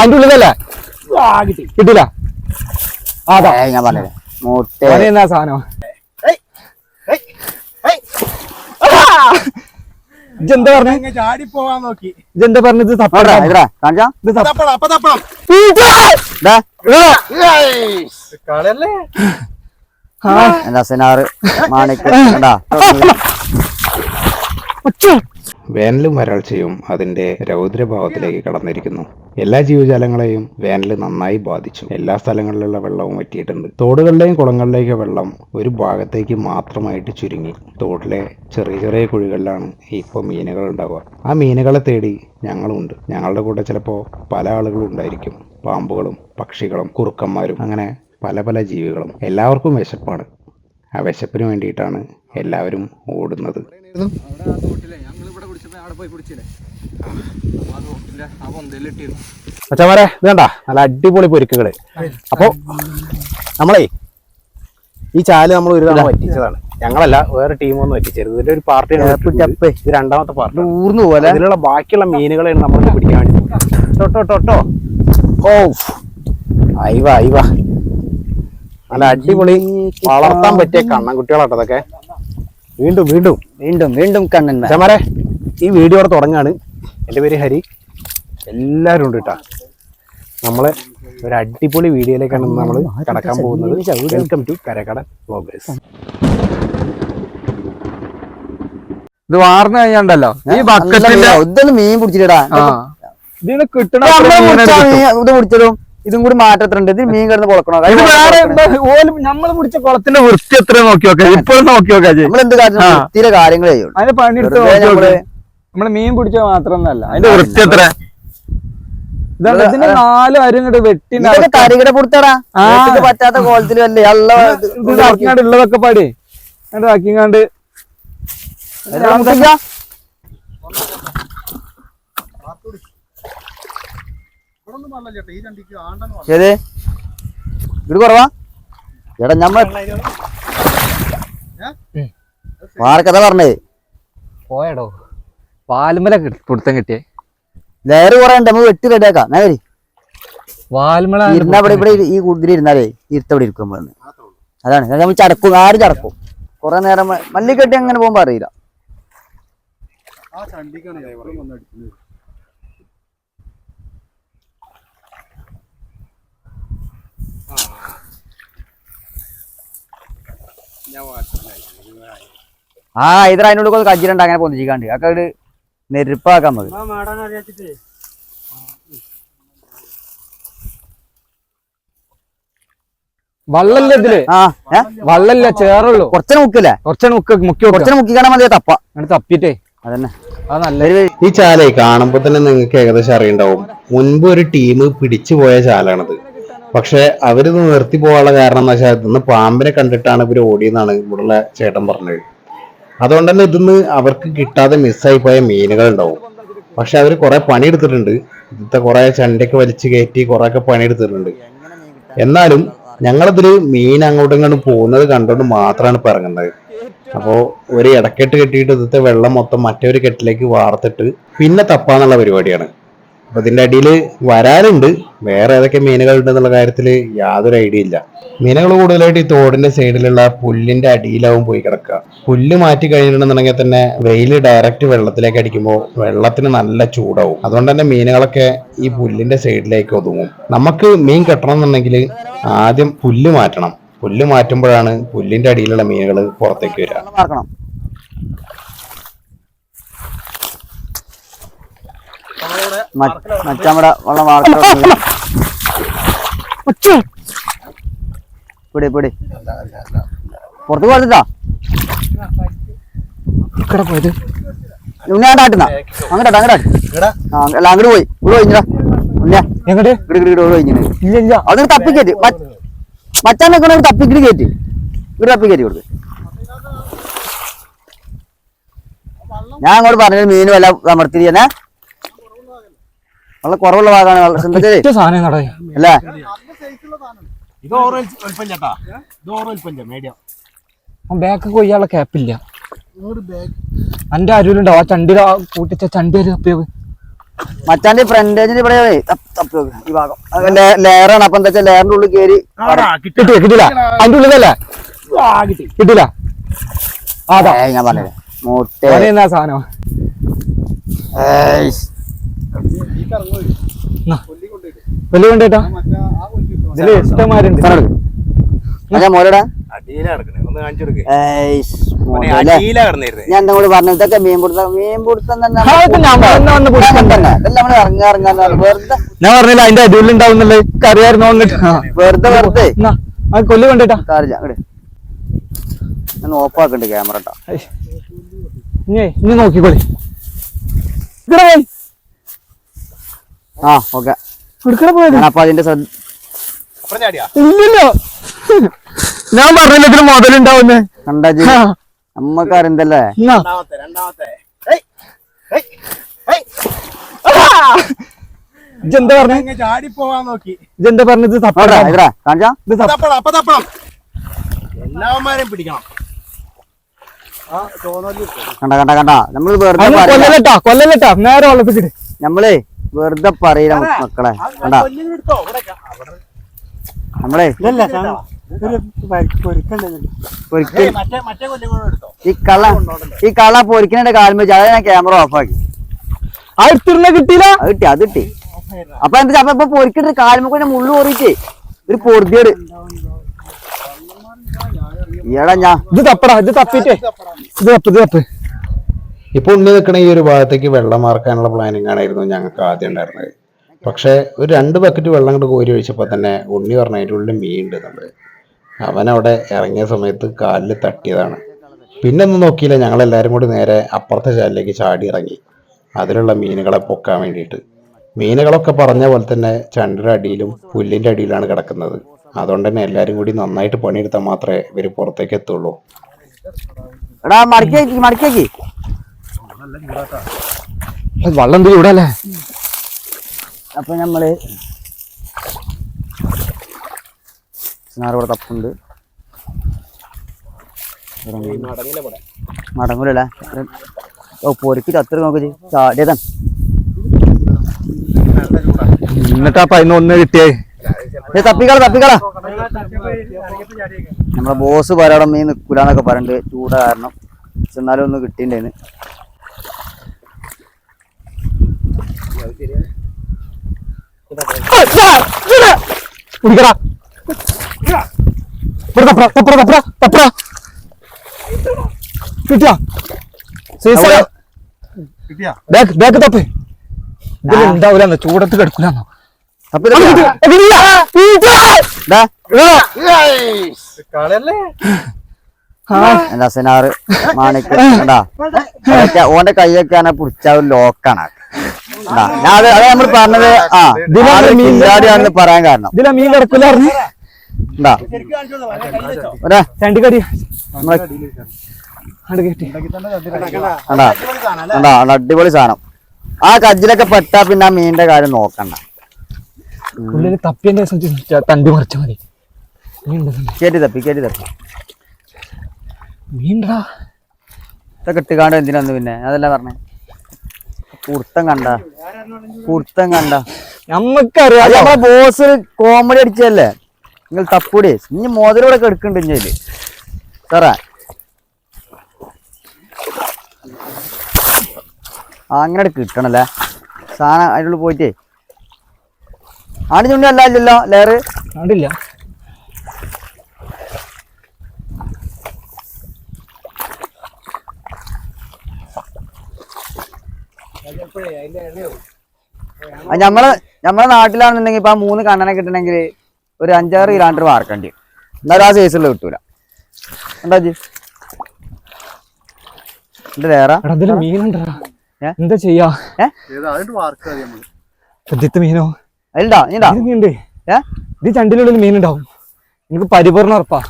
അതിന്റെ ഉള്ളിലല്ലേ കിട്ടില്ല അതാ ഞാൻ പറഞ്ഞത് മുട്ട സാധനം? ഇജെന്താ പറഞ്ഞു? ചാടി പോവാൻ നോക്കി. ഇജെന്താ പറഞ്ഞത് തപ്പടാ മാണിക്ക്. വേനലും വരൾച്ചയും അതിന്റെ രൗദ്രഭാവത്തിലേക്ക് കടന്നിരിക്കുന്നു. എല്ലാ ജീവജാലങ്ങളെയും വേനൽ നന്നായി ബാധിച്ചു. എല്ലാ സ്ഥലങ്ങളിലുള്ള വെള്ളവും വറ്റിയിട്ടുണ്ട്. തോടുകളിലെയും കുളങ്ങളിലേക്ക് വെള്ളം ഒരു ഭാഗത്തേക്ക് മാത്രമായിട്ട് ചുരുങ്ങി. തോട്ടിലെ ചെറിയ ചെറിയ കുഴികളിലാണ് ഇപ്പോൾ മീനുകൾ ഉണ്ടാവുക. ആ മീനുകളെ തേടി ഞങ്ങളുണ്ട്. ഞങ്ങളുടെ കൂടെ ചിലപ്പോൾ പല ആളുകളും ഉണ്ടായിരിക്കും. പാമ്പുകളും പക്ഷികളും കുറുക്കന്മാരും അങ്ങനെ പല പല ജീവികളും. എല്ലാവർക്കും വിശപ്പാണ്. ആ വിശപ്പിന് വേണ്ടിയിട്ടാണ് എല്ലാവരും ഓടുന്നത്. ഇത് കണ്ടാ നല്ല അടിപൊളി പൊരിക്കുകൾ. അപ്പോ നമ്മളേ ഈ ചാൽ നമ്മൾ ഒരു തവണ പറ്റിച്ചതാണ് ഞങ്ങളല്ല വേറെ ടീമൊന്നും പറ്റിച്ചത് ഇതിന്റെ ഒരു പാർട്ടി. ഇത് രണ്ടാമത്തെ പാർട്ടി ഊർന്നു പോലെ അതിലുള്ള ബാക്കിയുള്ള മീനുകളെ നമ്മൾ പിടിക്കാൻ വേണ്ടി തൊട്ടോ ഓ അയവ അയവ. നല്ല അടിപൊളി വളർത്താൻ പറ്റിയ കണ്ണൻ അതൊക്കെ. വീണ്ടും വീണ്ടും. വീണ്ടും വീണ്ടും കണ്ണൻ ചമാരെ ഈ വീഡിയോ അവിടെ തുടങ്ങാണ്. എന്റെ പേര് ഹരി. എല്ലാവരും ഉണ്ട് കേട്ടോ നമ്മളെ ഒരു അടിപൊളി വീഡിയോയിലേക്കാണ് നമ്മൾ കടക്കാൻ പോകുന്നത്. വെൽക്കം ടു കരക്കട വ്ളോഗേഴ്സ് ഇത് വാർന്ന് കഴിഞ്ഞാണ്ടല്ലോ? ഈ ബക്കറ്റിന്റെ ഇതൊന്നും മീൻ പിടിച്ചിട്ടാ ഇതിന് കിട്ടണ ഇത് പിടിച്ചതും ഇതും കൂടി മാറ്റത്തിലുണ്ട് ഇതിന് മീൻ കിടന്ന് പൊളക്കണോ നമ്മൾ പിടിച്ച കുളത്തിന്റെ വൃത്തി എത്ര നോക്കി നോക്കാം ഇപ്പോഴും നോക്കി നോക്കാം നമ്മൾ എന്ത് കാര്യം. വൃത്തിയിലെ കാര്യങ്ങളേ അതിന്റെ പണിയെടുത്ത് നമ്മൾ മീൻ പിടിച്ച മാത്രമൊന്നല്ല അതിന്റെ വൃത്തി എത്ര ഇതാണ് ഇതിന് നാല് അരും ഇങ്ങോട്ട് വെട്ടി ഇതൊക്കെ കൊടുത്തടാ. പറ്റാത്ത കോലത്തിലും അല്ലേ? അല്ല ഇത് ഉള്ളതൊക്കെ പാടി. എന്നിട്ട് ആക്കിങ്ങാണ്ട് ഏത്? ഇത് കുറവാ? എടാ ഞമ്മ വാർക്കഥ പറഞ്ഞേ പോയടോ. വാൽമല കൊടുത്തം കിട്ടിയേ. വേറെ കുറെ ഉണ്ട് നമുക്ക് വെട്ടി റെഡിയാക്കാം വരി വാൽമല ഇരുന്നാ ഇവിടെ ഇവിടെ ഈ കുതിരി ഇരുന്നാലേ ഇരുത്തവിടെ ഇരിക്കും നമ്മൾ. അതാണ്. നമ്മൾ ചടക്കും ആര് ചടക്കും? കുറെ നേരം മല്ലിക്കെട്ടി അങ്ങനെ പോകുമ്പോ അറിയില്ല. ആ ചണ്ടിക്കാണ് കൊണ്ട് കജ്ജിലുണ്ട് അങ്ങനെ പൊന്തിച്ചിക്കാണ്ട് അതൊക്കെ ഒരു നെരുപ്പാക്കാൻ മതി. വള്ളല്ല ഇതിൽ? ആ വള്ളല്ല ചേറുള്ളൂ? കുറച്ചിനെ മുക്കില്ലേ? കുറച്ചാണ് മുക്കി മുക്കി വെക്കുക മുക്കിക്കാണാൻ മതി തപ്പ. തപ്പിട്ടേ അതന്നെ. ഈ ചാലേ കാണുമ്പോ തന്നെ നിങ്ങൾക്ക് ഏകദേശം അറിയണ്ടാവും. മുൻപ് ഒരു ടീം പിടിച്ചു പോയ ചാലാണത്. പക്ഷെ അവരിത് നിർത്തി പോകാനുള്ള കാരണം എന്താ വെച്ചാൽ ഇന്ന് പാമ്പിനെ കണ്ടിട്ടാണ് ഇവർ ഓടിയെന്നാണ് ഇവിടെയുള്ള ചേട്ടൻ പറഞ്ഞത്. അതുകൊണ്ട് തന്നെ ഇതിന്ന് അവർക്ക് കിട്ടാതെ മിസ്സായി പോയ മീനുകൾ ഉണ്ടാവും പക്ഷെ അവർ കുറെ പണിയെടുത്തിട്ടുണ്ട്. ഇന്നത്തെ കുറെ ചണ്ടയൊക്കെ വലിച്ചു കയറ്റി കുറെ ഒക്കെ പണിയെടുത്തിട്ടുണ്ട്. എന്നാലും ഞങ്ങളതിൽ മീൻ അങ്ങോട്ടും ഇങ്ങോട്ടും പോകുന്നത് കണ്ടുകൊണ്ട് മാത്രമാണ് ഇപ്പൊ ഇറങ്ങുന്നത്. അപ്പോ ഒരു ഇടക്കെട്ട് കെട്ടിയിട്ട് ഇന്നത്തെ വെള്ളം മൊത്തം മറ്റൊരു കെട്ടിലേക്ക് വാർത്തിട്ട് പിന്നെ തപ്പാന്നുള്ള പരിപാടിയാണ്. അപ്പൊ ഇതിന്റെ അടിയിൽ വരാറുണ്ട് വേറെ ഏതൊക്കെ മീനുകൾ ഉണ്ടെന്നുള്ള കാര്യത്തിൽ യാതൊരു ഐഡിയ ഇല്ല. മീനുകൾ കൂടുതലായിട്ട് ഈ തോടിന്റെ സൈഡിലുള്ള പുല്ലിന്റെ അടിയിലാവും പോയി കിടക്കുക. പുല്ല് മാറ്റി കഴിഞ്ഞിട്ടുണ്ടെന്നുണ്ടെങ്കിൽ തന്നെ വെയിൽ ഡയറക്റ്റ് വെള്ളത്തിലേക്ക് അടിക്കുമ്പോൾ വെള്ളത്തിന് നല്ല ചൂടാവും. അതുകൊണ്ട് തന്നെ മീനുകളൊക്കെ ഈ പുല്ലിന്റെ സൈഡിലേക്ക് ഒതുങ്ങും. നമുക്ക് മീൻ കെട്ടണം എന്നുണ്ടെങ്കിൽ ആദ്യം പുല്ല് മാറ്റണം. പുല്ല് മാറ്റുമ്പോഴാണ് പുല്ലിന്റെ അടിയിലുള്ള മീനുകൾ പുറത്തേക്ക് വരിക വെള്ളം മാർക്കണം മച്ചമ്മടെ വെള്ളം മാർക്കണം പിടി പിടി. പുറത്ത് കൊടുത്തിട്ടാ ഇവിടെ പോയത്? ഉണ്ണാട്ടാട്ടുന്ന അങ്ങോട്ടാ അങ്ങോട്ടാ അല്ല അങ്ങോട്ട് പോയി. ഇവിടെ പോയിഞ്ഞാ ഉണ്ണിയാ. എങ്ങോട്ട് ഇവിടെ ഇവിടെ ഇവിടെ പോയിഞ്ഞു ഇല്ല ഇല്ല. അത് തപ്പിക്കയറ്റി മച്ചാൻ നിൽക്കണ തപ്പിക്കിട്ട് കയറ്റി ഇവിടെ തപ്പിക്കയറ്റി കൊടുത്ത് ഞാൻ അങ്ങോട്ട് പറഞ്ഞത് മീൻ വല്ല അമർത്തിരിക്കണേ വളരെ കുറവുള്ള ഭാഗമാണ്. അല്ലേ? ഇത് ഓറഞ്ച് വലിപ്പം ചേട്ടാ ഇത് ഓറഞ്ച് വലിപ്പം മീഡിയം ബാക്ക് കൊയ്യാനുള്ള ക്യാപ്പില്ല എന്റെ അരുവിലുണ്ടോ ആ ചണ്ടിയുടെ ആ കൂട്ടിച്ച ചണ്ടി അരി തപ്പിയത് മച്ചാന്റെ ഫ്രണ്ടേജിന് ഇവിടെ തപ്പ് തപ്പ് ഈ ഭാഗം. അതിന്റെ ലെയറാണ് അപ്പൊ എന്താ ലെയറിന്റെ ഉള്ളിൽ കയറി കിട്ടിയ? കിട്ടില്ല അതിന്റെ ഉള്ളിലല്ലേ? കിട്ടില്ല അതാ. ഞാൻ പറഞ്ഞത് മൂട്ടേ. സാധനം. വലിയ കൊണ്ടേട്ടാ ഇതിൽ ഇഷ്ടമാരുണ്ട്. ഞാൻ കൂടെ പറഞ്ഞു ഇതൊക്കെ മീൻ പിടുത്തം മീൻ പിടുത്തം തന്നെ ഇറങ്ങാ പറഞ്ഞു. വെറുതെ ഞാൻ പറഞ്ഞില്ല അതിന്റെ അടിയിൽ ഉണ്ടാവുന്നുള്ളത് അറിയായിരുന്നു. വെറുതെ വെറുതെ. കൊല്ലു കൊണ്ടേട്ടാ കാറില്ല അങ്ങട്. ഞാൻ ഓഫാക്കണ്ട് ക്യാമറ ഇനി നോക്കിക്കോളി. ആ ഓക്കെ. അപ്പൊ അതിന്റെ ഇല്ലല്ലോ. ഞാൻ പറഞ്ഞില്ല ഇതിന് മുതലുണ്ടാവുന്നേ? കണ്ടാജി ആ, നമ്മക്ക് അറിയന്തല്ലേ രണ്ടാമത്തെ രണ്ടാമത്തെ. ഏയ്, ഏയ്, ഏയ്. ഇജ്ജെന്താ പറഞ്ഞേ? ചാടി പോവാൻ നോക്കി. ഇജ്ജെന്താ പറഞ്ഞത് എല്ലാവന്മാരെയും പിടിക്കണം. കണ്ട കണ്ട കണ്ട. നമ്മൾ വെറുതെ കൊല്ലലട്ടാ കൊല്ലലട്ടാ നേരെ ഒളിപ്പിച്ചിട്ട് നമ്മളേ വെറുതെ പറയില്ല മക്കളെ. കണ്ട? നമ്മളെ ഈ കള്ള ഈ കള്ള പൊരിക്കണ അത് ഞാൻ ക്യാമറ ഓഫാക്കി ആ എടുത്തിരുന്ന കിട്ടിയില്ല? അത് കിട്ടി അത് കിട്ടി. അപ്പൊ എന്താ അപ്പൊ ഇപ്പൊ പൊരിക്കണ്ട കാലുമ്പോ തന്നെ മുള്ളു പൊറിച്ച് ഒരു പൊറുതിയോട്. ഇയാളാ ഞാ ഇത് തപ്പടാ ഇത് തപ്പിട്ടേ. ഇത് തപ്പ് ഇത് തപ്പ്. ഇപ്പൊ ഉണ്ണി നിൽക്കണ ഈ ഒരു ഭാഗത്തേക്ക് വെള്ളം മാർക്കാനുള്ള പ്ലാനിങ് ആണായിരുന്നു ഞങ്ങൾക്ക് ആദ്യം ഉണ്ടായിരുന്നത്. പക്ഷേ ഒരു രണ്ട് ബക്കറ്റ് വെള്ളം കൊണ്ട് കോരി ഒഴിച്ചപ്പോൾ തന്നെ ഉണ്ണി പറഞ്ഞ അതിന്റെ ഉള്ളിൽ മീൻ ഉണ്ട് നമ്മൾ അവൻ അവിടെ ഇറങ്ങിയ സമയത്ത് കാലിൽ തട്ടിയതാണ്. പിന്നെ ഒന്നും നോക്കിയില്ല. ഞങ്ങൾ എല്ലാവരും കൂടി നേരെ അപ്പുറത്തെ ചാലിലേക്ക് ചാടി ഇറങ്ങി. അതിലുള്ള മീനുകളെ പൊക്കാൻ വേണ്ടിയിട്ട്. മീനുകളൊക്കെ പറഞ്ഞ പോലെ തന്നെ ചണ്ടിയുടെ അടിയിലും പുല്ലിന്റെ അടിയിലാണ് കിടക്കുന്നത്. അതുകൊണ്ട് തന്നെ എല്ലാവരും കൂടി നന്നായിട്ട് പണിയെടുത്താൽ മാത്രമേ ഇവർ പുറത്തേക്ക് എത്തുള്ളൂ. വെള്ളം എന്ത് ചൂടല്ലേ അപ്പൊ നമ്മൾ ഇവിടെ തപ്പുണ്ട്. മടങ്ങൂലല്ലേ? ഓ പൊരിക്കിട്ട് അത്ര നോക്കി ചാടിയതാണ് എന്നിട്ടാ പതിനൊന്ന് ഒന്ന് കിട്ടിയേ? ഏ തപ്പിക്കള തപ്പിക്കള. നമ്മളെ ബോസ് പറയാടെ മീൻ നിക്കൂലെന്നൊക്കെ പറഞ്ഞിട്ട് ചൂട കാരണം. എന്നാലും ഒന്ന് കിട്ടിണ്ടായിരുന്നു കുടിക്കടാ ഇവിടെ തപ്പറ തപ്പറ തപ്പറ തപ്പറ കിട്ടിയാ സീസ ബാക്ക് ബാക്ക് തപ്പ് ഇതിൽ ഉണ്ടാവില്ല ചൂടത്ത് സെനാറ് മാണിക്ക് ഓന്റെ കൈയൊക്കെയാണ് പിടിച്ച ഒരു ലോക്കാണ്? ഞാൻ അത് അത് നമ്മൾ പറഞ്ഞത് ആ ഇതിലാണ് മീൻ കില്ലാടിയാണെന്ന് പറയാൻ കാരണം. ഇതിലാ മീൻ കിടക്കില്ലായിരുന്നു എന്താ. ഒരാ. രണ്ട് കടി. അങ്ങട് കണ്ടാ അടിപൊളി സാധനം കണ്ടാ അത് അടിപൊളി സാധനം. ആ കജ്ജിലൊക്കെ പെട്ടാ പിന്നെ ആ മീനിന്റെ കാര്യം നോക്കണ്ട. ഉള്ളിൽ തപ്പിയതിന്റെ ശേഷം തണ്ടി മറിച്ച മതി. മീൻ കേറ്റി തപ്പി കേറ്റി തപ്പി. മീൻടാ ഇതൊക്കെ ഇട്ടുകാണ്ട് എന്തിനാന്ന് പിന്നെ? അതല്ല പറഞ്ഞേ. കുർത്തം കണ്ട. കുർത്തം കണ്ട. നമ്മക്കറിയാം നമ്മളെ ബോസ് കോമഡി അടിച്ചല്ലേ നിങ്ങൾ തപ്പൂടി. ഇനി മോതിലൂടെ എടുക്കണ്ട് ഇഞ്ഞിൽ സാറേ. അങ്ങനെ കിട്ടണല്ലേ? സാധനം അതിനുള്ളിൽ പോയിട്ടേ. ആണ് ചുണ്ടി അല്ല ലെയറ് കണ്ടില്ല അത് നമ്മളെ നമ്മളെ നാട്ടിലാണെന്നുണ്ടെങ്കിൽ ഇപ്പൊ ആ മൂന്ന് കണ്ണനെ കിട്ടണമെങ്കിൽ ഒരു അഞ്ചാറ് കിലോമീറ്റർ മാർക്കേണ്ടി വരും. എന്നാലും ആ സൈസുള്ള കിട്ടൂല. എന്താ? എന്താ ചെയ്യാ? മീനോ? ഇത് ചണ്ടിനുള്ളിൽ മീനുണ്ടാവും. എനിക്ക് പരിപൂർണ ഉറപ്പാ.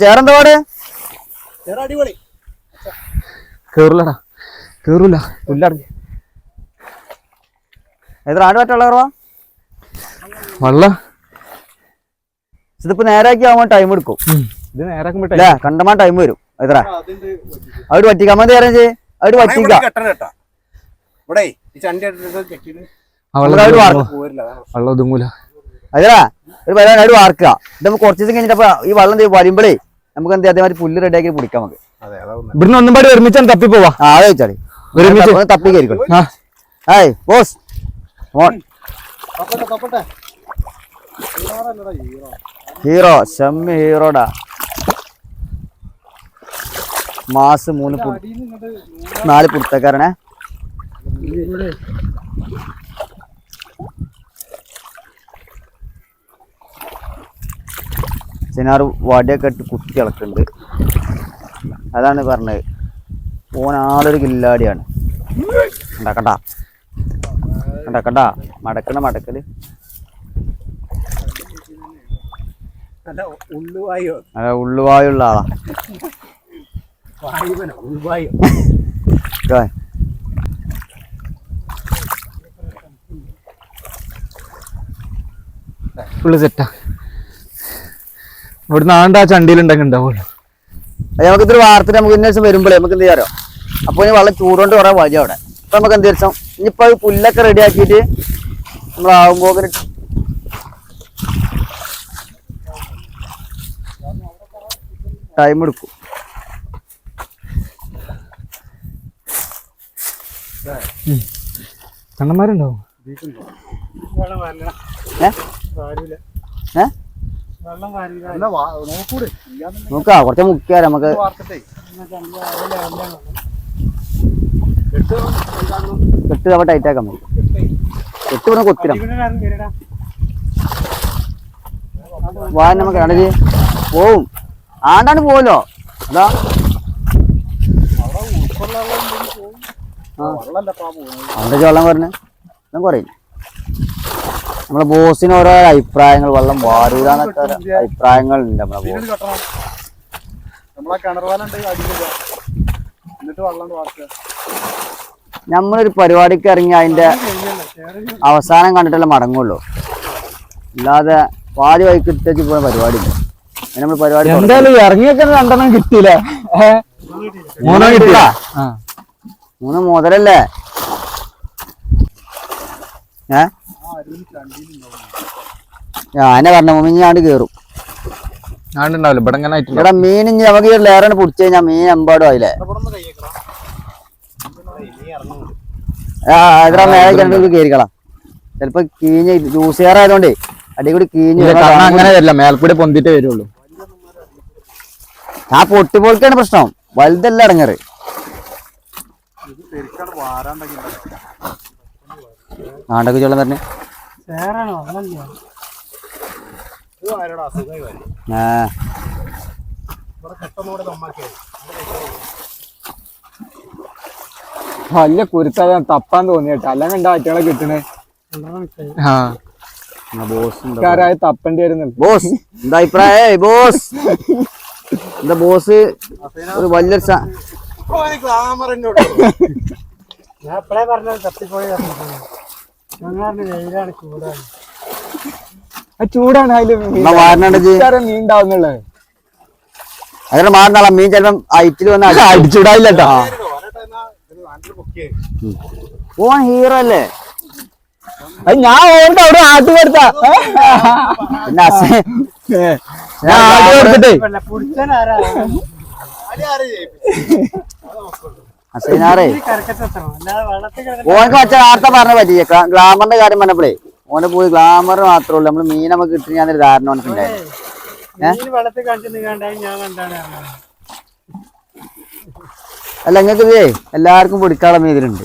ചേറെന്താ പാട്? കേറൂലടാ. കേറൂല. പുല്ലടഞ്ഞ്. എത്ര ആട് പറ്റുള്ള കുറവാ വെള്ളം. ഇതിപ്പോ നേരാക്കി ആവുമ്പോൾ ടൈം എടുക്കും ഇത് നേരാക്കുമ്പോ കണ്ടമാ കണ്ടമാൻ ടൈം വരും. എത്ര അവിടെ പറ്റിക്കാൻ മതി കാര്യം ചെയ്യേ അവിടെ പറ്റിക്കാം ഇവിടെ ഒതുങ്ങൂല. അതല്ല ഒരു പരിപാടി അവിടെ വാർക്കുക. ഇത് നമുക്ക് കുറച്ച് ദിവസം കഴിഞ്ഞിട്ട് ഈ വെള്ളം ദേ വരുമ്പോഴേ നമുക്ക് എന്ത് അതേമാതിരി പുല്ല് റെഡിയാക്കി പിടിക്കാം നമുക്ക്. അതെ അതാ ഇവിടുന്ന് ഒന്നും പാടി ഒരുമിച്ചാണ് തപ്പി പോവാ ആ അത് വെച്ചാളി ഒരുമിച്ച്. ഒന്ന് തപ്പി കയറിക്കോളൂ. Hi boss on hero. Shammi ഹീറോടാ. Mass മൂന്ന് നാല് പുറത്തക്കാരനെ ചെനാറ് വടിയൊക്കെ ഇട്ട് കുത്തി ഇളക്കുന്നുണ്ട്. അതാണ് പറഞ്ഞത്. ഓൻ ആളൊരു കില്ലാടിയാണ്. ഉണ്ടാക്കണ്ട ഉണ്ടാക്കണ്ട മടക്കണ മടക്കൽ. അല്ല ഉള്ളുവായുള്ള ആളാ. ഫുള്ള് സെറ്റാ ഇവിടുന്ന് ആണ്ട് ആ ചണ്ടിയിലുണ്ടെങ്കിൽ ഉണ്ടാവുള്ളൂ അത് നമുക്ക് ഇത്തിരി വാർത്ത നമുക്ക് ഇന്ന ദിവസം വരുമ്പോഴേ നമുക്ക് എന്ത് ചെയ്യാറോ അപ്പൊ ഇനി വെള്ളം ചൂടുകൊണ്ട് കുറെ വഴി അവിടെ. അപ്പൊ നമുക്ക് എന്ത് ദിവസം ഇനിയിപ്പോ അത് പുല്ലൊക്കെ റെഡി ആക്കിയിട്ട് നമ്മളാവുമ്പോ ടൈം എടുക്കും. കണ്ണന്മാരുണ്ടാവും? ഏ? നോക്കാ കുറച്ച് മുക്കിയാ നമുക്ക്. കെട്ട് നമ്മൾ ടൈറ്റ് ആക്കാൻ മതി. കെട്ട് പറഞ്ഞ കൊത്തിര വാ നമുക്ക് ആണെങ്കിൽ പോവും. ആണ്ടാണ് പോവല്ലോ. അതാ. അവിടെ വെള്ളം പറഞ്ഞ്. ഞാൻ കുറയും. നമ്മളെ ബോസിന് ഓരോ അഭിപ്രായങ്ങൾ വെള്ളം വാരൂലെന്നൊക്കെ അഭിപ്രായങ്ങൾ ഉണ്ട് നമ്മളെ ബോസ്. കെട്ടണം. നമ്മളെ കിണർവാലുണ്ട് അടിക്കുക എന്നിട്ട് വെള്ളം വാർക്കുക. നമ്മളൊരു പരിപാടിക്ക് ഇറങ്ങി അതിന്റെ അവസാനം കണ്ടിട്ടല്ല മടങ്ങുള്ളൂ. അല്ലാതെ പാതി വഴിക്ക് ഇട്ടേച്ച് പോയ പരിപാടി ഇല്ല. നമ്മൾ പരിപാടി. എന്തായാലും ഇറങ്ങിയൊക്കെ രണ്ടെണ്ണം കിട്ടിയില്ല? മൂന്നോ കിട്ടില്ല മൂന്ന് മുതലല്ലേ? ഏ? ഞാനെ പറഞ്ഞ മുമിഞ്ഞാണ്ട് കേറും. ആണ്ടുണ്ടാവില്ല ഇവിടെ ഇങ്ങനെ ആയിട്ടില്ല. ഇവിടെ മീൻ ഇനി നമുക്ക് ഈ ലേറാണ് പിടിച്ചു കഴിഞ്ഞാൽ മീൻ എമ്പാടും ആയില്ലേ? ആ മേലെ കയറിക്കളാം ചിലപ്പോ കീഞ്ഞ് ജ്യൂസ് ആയതുകൊണ്ടേ അടി കൂടി കീഞ്ഞ് അങ്ങനെ വരില്ല മേൽക്കൂടെ പൊന്തിട്ടേ വരുള്ളൂ. ആ പൊട്ടിപ്പോൾക്കാണ് പ്രശ്നം. വലുതല്ല അടങ്ങറ് ആണ്ടൊക്കെ ചോളം തന്നെ ആ. വലിയ കുരുത്താ തപ്പാൻ തോന്നിയിട്ട് അല്ലെങ്കിൽ കണ്ട ആറ്റകളെ കിട്ടണേ? ആ. ബോസ് ആരായ തപ്പേണ്ടി വരുന്നില്ല ബോസ് എന്താ അഭിപ്രായ? ബോസ്. എന്താ ബോസ്? ഒരു വലിയൊരു ഞാൻ എപ്പോഴേ പറഞ്ഞത്? തപ്പിപ്പോയി. വെയിലാണ് ചൂടാണ്. ആ ചൂടാണ് അതിൽ മീൻ. ഉണ്ടാവുന്നുള്ളത് അതിനെ മാറുന്നാളാ മീൻ ചിലപ്പം ഐറ്റിൽ വന്ന് അടി- അടിച്ചുടായില്ല കേട്ടോ ഓൻ ഹീറോ അല്ലേ? അത് ഞാൻ ഓണ്ട് അവിടെ ആട്ടി കൊടുത്താ. പിന്നെ അസ- ഞാൻ ആട്ടി കൊടുത്തിട്ടേ. കിടന്നിട്ട് ഓനക്ക് വെച്ച വാർത്ത പറഞ്ഞ പറ്റിയ ഗ്ലാമറിന്റെ കാര്യം പറഞ്ഞപ്പോഴേ ഓനെ പോയി ഗ്ലാമർ മാത്രമേ ഉള്ളൂ. നമ്മൾ മീൻ നമുക്ക് കിട്ടി ഞാൻ ഒരു ധാരണ ഓനക്ക്. അല്ല നിങ്ങൾക്ക് ഇതേ എല്ലാവർക്കും പിടിക്കാനുള്ള ഇതിലുണ്ട്.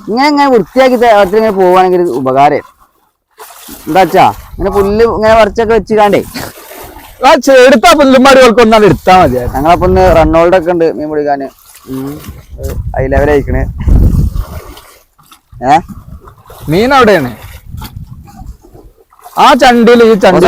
ഇങ്ങനെ ഇങ്ങനെ വൃത്തിയാക്കി ഇങ്ങനെ പോവാണെങ്കിൽ ഉപകാരം. എന്താ വെച്ചാ ഇങ്ങനെ പുല്ല് ഇങ്ങനെ വരച്ചൊക്കെ വെച്ച് കാണ്ടേ ആ ചെടുത്താ പുല്ലുമാടി ഒന്നാണ് എടുത്താ മതി ഞങ്ങളപ്പൊന്ന് റണ്ണോൾഡൊക്കെ റണ്ണോൾഡ് ഒക്കെ ഉണ്ട് മീൻ പിടിക്കാന് ഹൈ ലെവൽ അയക്കണ്. ഏ? മീൻ അവിടെയാണ്. ആ ചണ്ടിയിൽ ഈ ചണ്ടി